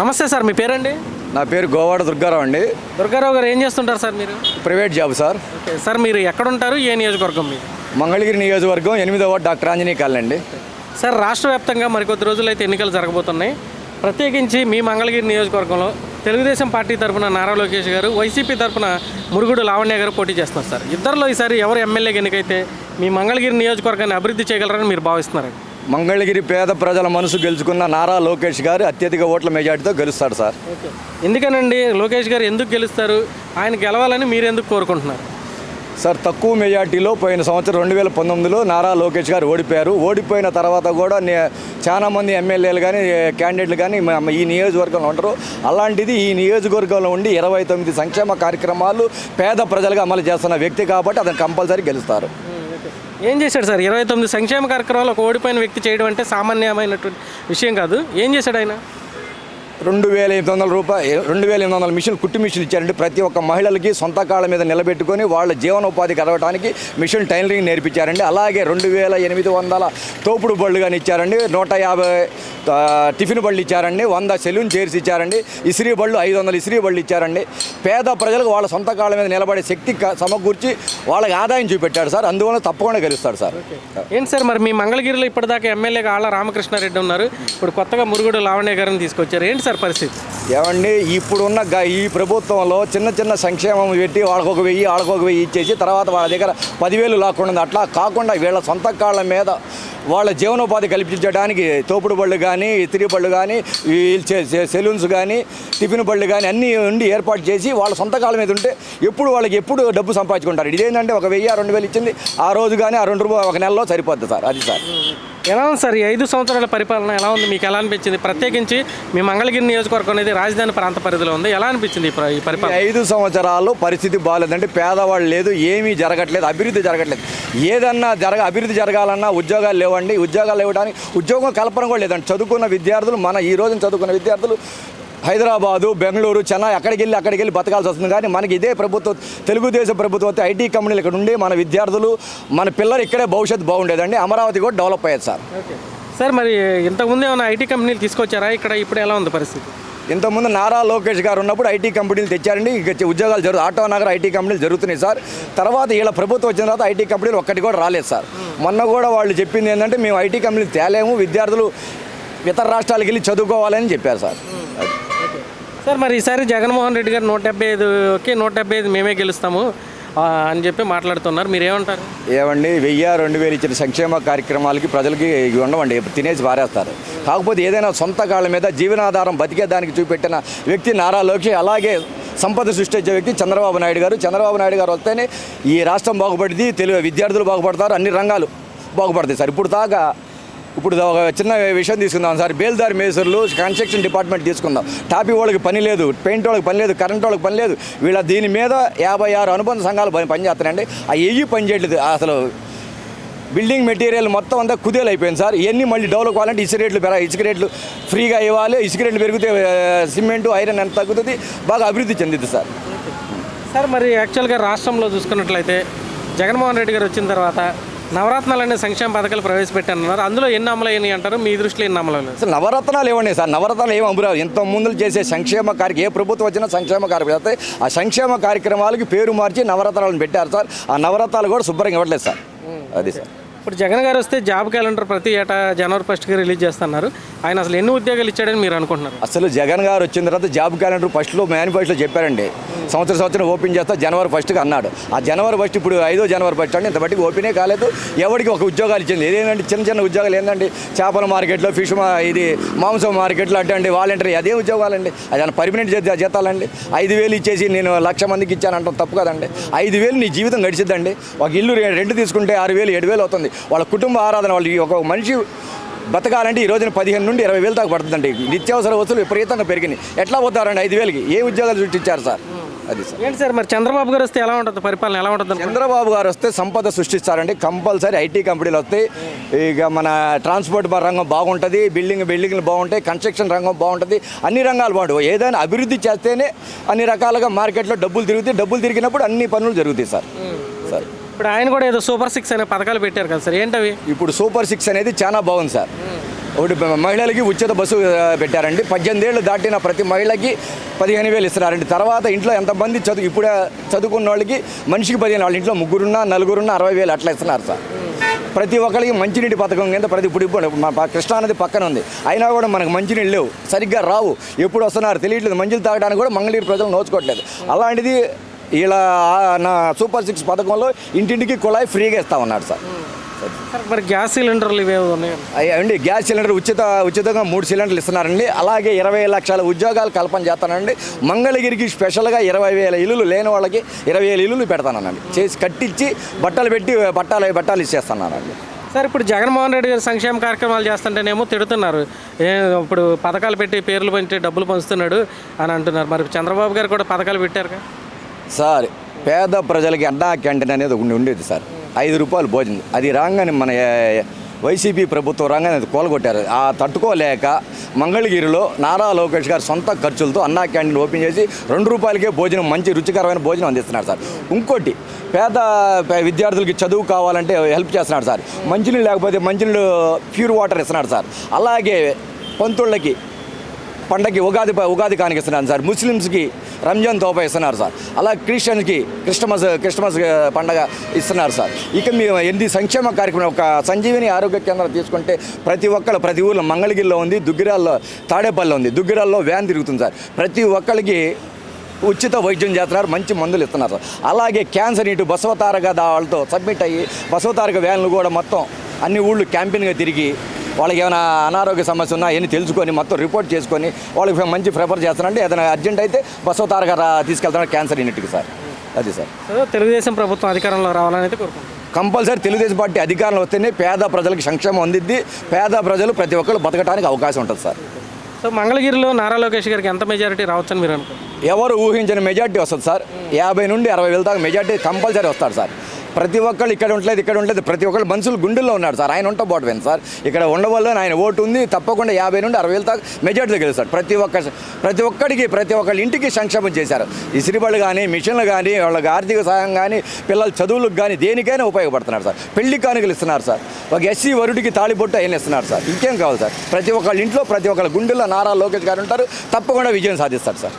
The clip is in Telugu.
నమస్తే సార్ మీ పేరండి? నా పేరు గోవాడ దుర్గారావు అండి. దుర్గారావు గారు ఏం చేస్తుంటారు సార్ మీరు? Private job sir. Okay sir మీరు ఎక్కడ ఉంటారు ఏ నియోజకవర్గం మీరు మంగళగిరి నియోజకవర్గం ఎనిమిదవ వార్డు డాక్టర్ ఆంజనేయ కాలనీ అండి. సార్ రాష్ట్ర వ్యాప్తంగా మరికొద్ది రోజులైతే ఎన్నికలు జరగబోతున్నాయి. ప్రత్యేకించి మీ మంగళగిరి నియోజకవర్గంలో తెలుగుదేశం పార్టీ తరఫున నారా లోకేష్ గారు వైసీపీ తరఫున మురుగుడు లావణ్య గారు పోటీ చేస్తున్నారు సార్. ఇద్దరిలో ఈసారి ఎవరు ఎమ్మెల్యే ఎన్నికైతే మీ మంగళగిరి నియోజకవర్గాన్ని అభివృద్ధి చేయగలరని మీరు భావిస్తున్నారండి? మంగళగిరి పేద ప్రజల మనసు గెలుచుకున్న నారా లోకేష్ గారు అత్యధిక ఓట్ల మెజార్టీతో గెలుస్తాడు సార్. ఎందుకనండి లోకేష్ గారు ఎందుకు గెలుస్తారు? ఆయన గెలవాలని మీరు ఎందుకు కోరుకుంటున్నారు? సార్ తక్కువ మెజార్టీలో పోయిన సంవత్సరం రెండు వేల పంతొమ్మిదిలో నారా లోకేష్ గారు ఓడిపోయారు. ఓడిపోయిన తర్వాత కూడా నే- చాలా మంది ఎమ్మెల్యేలు కానీ క్యాండిడేట్లు కానీ ఈ నియోజకవర్గంలో ఉంటారు. అలాంటిది ఈ నియోజకవర్గంలో ఉండి ఇరవై తొమ్మిది సంక్షేమ కార్యక్రమాలు పేద ప్రజలుగా అమలు చేస్తున్న వ్యక్తి కాబట్టి అతను కంపల్సరీ గెలుస్తారు. ఏం చేశాడు సార్? ఇరవై తొమ్మిది సంక్షేమ కార్యక్రమాలు ఒక ఓడిపోయిన వ్యక్తి చేయడం అంటే సామాన్యమైనటువంటి విషయం కాదు. ఏం చేశాడు ఆయన? రెండు వేల ఎనిమిది వందల రూపాయలు రెండు వేల ఎనిమిది వందల మిషన్ కుట్టి మిషన్ ఇచ్చారండి. ప్రతి ఒక్క మహిళలకి సొంత కాళ్ళ మీద నిలబెట్టుకొని వాళ్ళ జీవనోపాధి కలవడానికి మిషన్ టైలరింగ్ నేర్పించారండి. అలాగే రెండు వేల ఎనిమిది వందల తోపుడు బళ్ళు కానీ ఇచ్చారండి. నూట యాభై టిఫిన్ బళ్ళు ఇచ్చారండి వంద సెలూన్ చైర్స్ ఇచ్చారండి ఇసిరి బళ్ళు ఐదు వందల ఇసిరి బళ్ళు ఇచ్చారండి. పేద ప్రజలకు వాళ్ళ సొంత కాళ్ళ మీద నిలబడే శక్తి క- సమకూర్చి వాళ్ళకి ఆదాయం చూపెట్టాడు సార్ అందువల్ల తప్పకుండా గెలుస్తాడు సార్. ఏంటి సార్ మరి మీ మంగళగిరిలో ఇప్పటిదాకా ఎమ్మెల్యేగా ఆళ్ళ రామకృష్ణారెడ్డి ఉన్నారు. ఇప్పుడు కొత్తగా మురుగుడు లావణ్య గారిని తీసుకొచ్చారు. ఏంటి సార్ పరిస్థితి? ఏమండి ఇప్పుడున్న గ- ఈ ప్రభుత్వంలో చిన్న చిన్న సంక్షేమం పెట్టి వాళ్ళకొక వెయ్యి వాళ్ళకొక వెయ్యి ఇచ్చేసి తర్వాత వాళ్ళ దగ్గర పదివేలు లాక్కుండా అట్లా కాకుండా వీళ్ళ సొంత కాళ్ళ మీద వాళ్ళ జీవనోపాధి కల్పించడానికి తోపుడు బళ్ళు కానీ ఇతిరి బళ్ళు కానీ సెలూన్స్ కానీ టిఫిన్ బళ్ళు కానీ అన్నీ ఉండి ఏర్పాటు చేసి వాళ్ళ సొంత కాళ్ళ మీద ఉంటే ఎప్పుడు వాళ్ళకి ఎప్పుడు డబ్బు సంపాదించుకుంటారు. ఇదేంటంటే ఒక వెయ్యి రెండు వేలు ఇచ్చింది ఆ రోజు కానీ ఆ రెండు రూపాయలు ఒక నెలలో సరిపోద్ది సార్. అది సార్. ఎలా ఉంది సార్ ఈ ఐదు సంవత్సరాల పరిపాలన? ఎలా ఉంది? మీకు ఎలా అనిపించింది? ప్రత్యేకించి మీ మంగళగిరి నియోజకవర్గం అనేది రాజధాని ప్రాంత పరిధిలో ఉంది. ఎలా అనిపించింది ఈ ప్ర- ఈ ఈ పరిపాలన? ఐదు సంవత్సరాలు పరిస్థితి బాగాలేదంటే పేదవాళ్ళు లేదు ఏమీ జరగట్లేదు అభివృద్ధి జరగట్లేదు. ఏదన్నా జరగ అభివృద్ధి జరగాలన్నా ఉద్యోగాలు లేవండి ఉద్యోగాలు ఇవ్వడానికి ఉద్యోగం కల్పన కూడా లేదండి. చదువుకున్న విద్యార్థులు మన ఈ రోజున చదువుకున్న విద్యార్థులు హైదరాబాదు బెంగళూరు చెన్నై అక్కడికి వెళ్ళి అక్కడికి వెళ్ళి బతకాల్సి వస్తుంది. కానీ మనకి ఇదే ప్రభుత్వం తెలుగుదేశం ప్రభుత్వం వస్తే ఐటీ కంపెనీలు ఇక్కడ ఉండి మన విద్యార్థులు మన పిల్లలు ఇక్కడే భవిష్యత్తు బాగుండేదండి. అమరావతి కూడా డెవలప్ అయ్యేది సార్. సార్ మరి ఇంతకుముందు ఏమైనా ఐటీ కంపెనీలు తీసుకొచ్చారా? ఇక్కడ ఇప్పుడు ఎలా ఉంది పరిస్థితి? ఇంతకుముందు నారా లోకేష్ గారు ఉన్నప్పుడు ఐటీ కంపెనీలు తెచ్చారండి. ఇక ఉద్యోగాలు జరుగు ఆటో నగర్ ఐటీ కంపెనీలు జరుగుతున్నాయి సార్. తర్వాత వీళ్ళ ప్రభుత్వం వచ్చిన తర్వాత ఐటీ కంపెనీలు ఒక్కటి కూడా రాలేదు సార్. మొన్న కూడా వాళ్ళు చెప్పింది ఏంటంటే మేము ఐటీ కంపెనీలు తేలేము విద్యార్థులు ఇతర రాష్ట్రాలకు వెళ్ళి చదువుకోవాలని చెప్పారు సార్. సార్ మరి ఈసారి జగన్మోహన్ రెడ్డి గారు నూట డెబ్బై ఐదుకి నూట డెబ్బై ఐదు మేమే గెలుస్తాము అని చెప్పి మాట్లాడుతున్నారు. మీరు ఏమంటారు ఏమండి వెయ్యి రెండు వేలు ఇచ్చిన సంక్షేమ కార్యక్రమాలకి ప్రజలకి ఇవి ఉండవండి తినేసి పారేస్తారు. కాకపోతే ఏదైనా సొంత కాళ్ళ మీద జీవనాధారం బతికేదానికి చూపెట్టిన వ్యక్తి నారా లోకేష్ అలాగే సంపద సృష్టించే వ్యక్తి చంద్రబాబు నాయుడు గారు. చంద్రబాబు నాయుడు గారు వస్తేనే ఈ రాష్ట్రం బాగుపడింది తెలుగు విద్యార్థులు బాగుపడతారు అన్ని రంగాలు బాగుపడతాయి సార్. ఇప్పుడు దాకా ఇప్పుడు ఒక చిన్న విషయం తీసుకుందాం సార్. బేల్దారి మేసర్లు కన్స్ట్రక్షన్ డిపార్ట్మెంట్ తీసుకుందాం. టాపీ వాళ్ళకి పని లేదు పెయింట్ వాళ్ళకి పని లేదు కరెంట్ వాళ్ళకి పని లేదు. వీళ్ళ దీని మీద యాభై ఆరు అనుబంధ సంఘాలు పని పనిచేస్తున్నాయండి. ఆ ఎయ్యి పని చేయట్లేదు. అసలు బిల్డింగ్ మెటీరియల్ మొత్తం అంతా కుదేలు అయిపోయింది సార్. ఇవన్నీ మళ్ళీ డెవలప్ కావాలంటే ఇసుక రేట్లు పెరగా ఇసుక రేట్లు ఫ్రీగా ఇవ్వాలి. ఇసుక రేట్లు పెరిగితే సిమెంట్ సిమెంటు ఐరన్ ఎంత తగ్గుతుంది బాగా అభివృద్ధి చెందుతుంది సార్. సార్ మరి యాక్చువల్గా రాష్ట్రంలో చూసుకున్నట్లయితే జగన్మోహన్ రెడ్డి గారు వచ్చిన తర్వాత నవరత్నాలు అనే సంక్షేమ పథకాలు ప్రవేశపెట్టారన్నారు అందులో ఎన్ని అమలు అయినాయి అంటారు? మీ దృష్టిలో ఎన్ని అమలు అయినాయి? అసలు నవరత్నాలు ఏమండి సార్. నవరత్నాలు ఏం అమరావు ఇంత ముందు చేసే సంక్షేమ కార్య ఏ ప్రభుత్వం వచ్చినా సంక్షేమ కార్యక్రమం ఆ సంక్షేమ కార్యక్రమాలకి పేరు మార్చి నవరత్నాలను పెట్టారు సార్. ఆ నవరత్నాలు కూడా శుభ్రంగా ఇవ్వట్లేదు సార్. అది సార్. ఇప్పుడు జగన్ గారు వస్తే జాబ్ క్యాలెండర్ ప్రతి ఏటా జనవరి ఫస్ట్కి రిలీజ్ చేస్తున్నారు. ఆయన అసలు ఎన్ని ఉద్యోగాలు ఇచ్చాడని మీరు అనుకుంటున్నారు? అసలు జగన్ గారు వచ్చిన తర్వాత జాబ్ క్యాలెండర్ ఫస్ట్లో మేనిఫెస్టోలో చెప్పారండి. సంవత్సరం సంవత్సరం ఓపెన్ చేస్తా జనవరి ఫస్ట్కి అన్నాడు. ఆ జనవరి ఫస్ట్ ఇప్పుడు ఐదో జనవరి ఫస్ట్ అండి ఇంత బట్టి ఓపెనే కాలేదు. ఎవరికి ఒక ఉద్యోగాలు ఇచ్చింది? ఏదేంటంటే చిన్న చిన్న ఉద్యోగాలు ఏంటండి చేపల మార్కెట్లో ఫిష్ మా ఇది మాంసం మార్కెట్లో అంటే అండి వాలంటరీ అదే ఉద్యోగాలండి. అది పర్మనెంట్ జీతాలండి ఐదు వేలు ఇచ్చేసి నేను లక్ష మందికి ఇచ్చానంటాం తప్పు కదండి. ఐదు వేలు నీ జీవితం గడిచిద్దండి. ఒక ఇల్లు రెండు తీసుకుంటే ఆరు వేలు ఏడు వేలు అవుతుంది. వాళ్ళ కుటుంబ ఆరాధన వాళ్ళు ఒక మనిషి బతకాలంటే ఈ రోజున పదిహేను నుండి ఇరవై వేలు దాకా పడుతుందండి. నిత్యావసర వస్తువులు విపరీతంగా పెరిగినాయి. ఎట్లా పోతారండి ఐదు వేలకి? ఏ ఉద్యోగాలు సృష్టించారు సార్? అది సార్. ఏంటి సార్ మరి చంద్రబాబు గారు వస్తే ఎలా ఉంటుంది? పరిపాలన ఎలా ఉంటుంది? చంద్రబాబు గారు వస్తే సంపద సృష్టిస్తారండి. కంపల్సరీ ఐటీ కంపెనీలు వస్తాయి. ఇక మన ట్రాన్స్పోర్ట్ రంగం బాగుంటుంది. బిల్డింగ్ బిల్డింగ్లు బాగుంటాయి. కన్స్ట్రక్షన్ రంగం బాగుంటుంది. అన్ని రంగాలు బాగుంటాయి. ఏదైనా అభివృద్ధి చేస్తేనే అన్ని రకాలుగా మార్కెట్లో డబ్బులు తిరుగుతాయి. డబ్బులు తిరిగినప్పుడు అన్ని పనులు జరుగుతాయి సార్. సార్. ఇప్పుడు ఆయన కూడా ఏదో సూపర్ సిక్స్ అనే పథకాలు పెట్టారు కదా సార్. ఏంటవి? ఇప్పుడు సూపర్ సిక్స్ అనేది చాలా బాగుంది సార్. ఒకటి మహిళలకి ఉచిత బస్సు పెట్టారండి. పద్దెనిమిది ఏళ్ళు దాటిన ప్రతి మహిళకి పదిహేను వేలు ఇస్తున్నారండి. తర్వాత ఇంట్లో ఎంతమంది చదువు ఇప్పుడే చదువుకున్న వాళ్ళకి మనిషికి పదిహేను వాళ్ళ ఇంట్లో ముగ్గురున్నా నలుగురున్నా అరవై వేలు అట్లా ఇస్తున్నారు సార్. ప్రతి ఒక్కరికి మంచినీటి పథకం కింద ప్రతి ఇప్పుడు ఇప్పుడు మా కృష్ణా నది పక్కన ఉంది. అయినా కూడా మనకు మంచినీళ్ళు లేవు. సరిగ్గా రావు. ఎప్పుడు వస్తున్నారు తెలియట్లేదు. మంచిలు తాగడానికి కూడా మంగళగిరి ప్రజలు నోచుకోవట్లేదు. అలాంటిది ఇలా నా సూపర్ సిక్స్ పథకంలో ఇంటింటికి కుళాయి ఫ్రీగా ఇస్తా ఉన్నాడు సార్. సార్ మరి గ్యాస్ సిలిండర్లు ఇవేవి ఉన్నాయి? అండి గ్యాస్ సిలిండర్ ఉచిత ఉచితంగా మూడు సిలిండర్లు ఇస్తున్నారండి. అలాగే ఇరవై లక్షల ఉద్యోగాలు కల్పన చేస్తానండి. మంగళగిరికి స్పెషల్గా ఇరవై వేల ఇల్లులు లేని వాళ్ళకి ఇరవై వేల ఇల్లులు పెడతానండి చేసి కట్టించి బట్టలు పెట్టి బట్టాలు బట్టాలు ఇచ్చేస్తున్నానండి. సార్ ఇప్పుడు జగన్మోహన్ రెడ్డి గారు సంక్షేమ కార్యక్రమాలు చేస్తుంటేనేమో తిడుతున్నారు. ఇప్పుడు పథకాలు పెట్టి పేర్లు పెట్టి డబ్బులు పంచుతున్నాడు అని అంటున్నారు. మరి చంద్రబాబు గారు కూడా పథకాలు పెట్టారుగా? సార్ పేద ప్రజలకి అన్నా క్యాంటీన్ అనేది ఉండేది సార్. ఐదు రూపాయలు భోజనం. అది రాగానే మన వైసీపీ ప్రభుత్వం రాగానే అది కూలగొట్టారు. ఆ తట్టుకోలేక మంగళగిరిలో నారా లోకేష్ గారు సొంత ఖర్చులతో అన్నా క్యాంటీన్ ఓపెన్ చేసి రెండు రూపాయలకే భోజనం మంచి రుచికరమైన భోజనం అందిస్తున్నారు సార్. ఇంకోటి పేద పే- విద్యార్థులకి చదువు కావాలంటే హెల్ప్ చేస్తున్నాడు సార్. మంచినీళ్ళు లేకపోతే మంచినీళ్ళు ప్యూర్ వాటర్ ఇస్తున్నాడు సార్. అలాగే పంతుళ్ళకి పండగకి ఉగాది ప- ఉగాది కానికిస్తున్నారు సార్. ముస్లిమ్స్కి రంజాన్ తోప ఇస్తున్నారు సార్. అలా క్రిస్టియన్స్కి క్రిస్టమస్ క్రిస్టమస్ పండగ ఇస్తున్నారు సార్. ఇక మేము ఎన్ని సంక్షేమ కార్యక్రమం ఒక సంజీవిని ఆరోగ్య కేంద్రం తీసుకుంటే ప్రతి ఒక్కరు ప్రతి ఊళ్ళో మంగళగిరిలో ఉంది దుగ్గిరాల్లో తాడేపల్లిలో ఉంది. దుగ్గిరాల్లో వ్యాన్ తిరుగుతుంది సార్. ప్రతి ఒక్కరికి ఉచిత వైద్యం చేస్తున్నారు మంచి మందులు ఇస్తున్నారు సార్. అలాగే క్యాన్సర్ ఇటు బసవతారక దా- వాళ్ళతో సబ్మిట్ అయ్యి బసవతారక వ్యాన్లు కూడా మొత్తం అన్ని ఊళ్ళు క్యాంపెయిన్గా తిరిగి వాళ్ళకి ఏమైనా అనారోగ్య సమస్య ఉన్నా అవన్నీ తెలుసుకొని మొత్తం రిపోర్ట్ చేసుకొని వాళ్ళకి మంచి ప్రిఫర్ చేస్తానంటే ఏదైనా అర్జెంట్ అయితే బసవతారక రా తీసుకెళ్తాను క్యాన్సర్ యూనిట్కి సార్. అది సార్. తెలుగుదేశం ప్రభుత్వం అధికారంలో రావాలని అయితే కోరుకుంటున్నాను కంపల్సరీ తెలుగుదేశం పార్టీ అధికారంలో వస్తేనే పేద ప్రజలకు సంక్షేమం అందిద్ది పేద ప్రజలు ప్రతి ఒక్కరు బతకడానికి అవకాశం ఉంటుంది సార్. సో మంగళగిరిలో నారా లోకేష్ గారికి ఎంత మెజారిటీ రావచ్చని మీరు అనుకుంటున్నారు? ఎవరు ఊహించని మెజార్టీ వస్తుంది సార్. యాభై నుండి అరవై వేల దాకా మెజార్టీ కంపల్సరీ వస్తాడు సార్. ప్రతి ఒక్కళ్ళు ఇక్కడ ఉండలేదు ఇక్కడ ఉండలేదు. ప్రతి ఒక్కళ్ళు మనుషులు గుండెల్లో ఉన్నాడు సార్ ఆయన ఉంట పోవటం సార్. ఇక్కడ ఉండవల్ల ఆయన ఓటు ఉంది. తప్పకుండా యాభై నుండి అరవై వేల దాకా మెజార్టీ గెలుస్తాడు ప్రతి ఒక్క ప్రతి ఒక్కడికి ప్రతి ఒక్కళ్ళ ఇంటికి సంక్షేమం చేశారు. ఇసిరిబళ్ళు కానీ మిషన్లు కానీ వాళ్ళకి ఆర్థిక సహాయం కానీ పిల్లల చదువులకు కానీ దేనికైనా ఉపయోగపడుతున్నారు సార్. పెళ్ళి కానుకలు ఇస్తున్నారు సార్. ఒక ఎస్సీ వరుడికి తాళిబొట్టు ఆయన ఇస్తున్నారు సార్. ఇంకేం కావాలి సార్? ప్రతి ఒక్కళ్ళ ఇంట్లో ప్రతి ఒక్కళ్ళ గుండెల్లో నారా లోకేష్ గారు ఉంటారు. తప్పకుండా విజయం సాధిస్తారు సార్.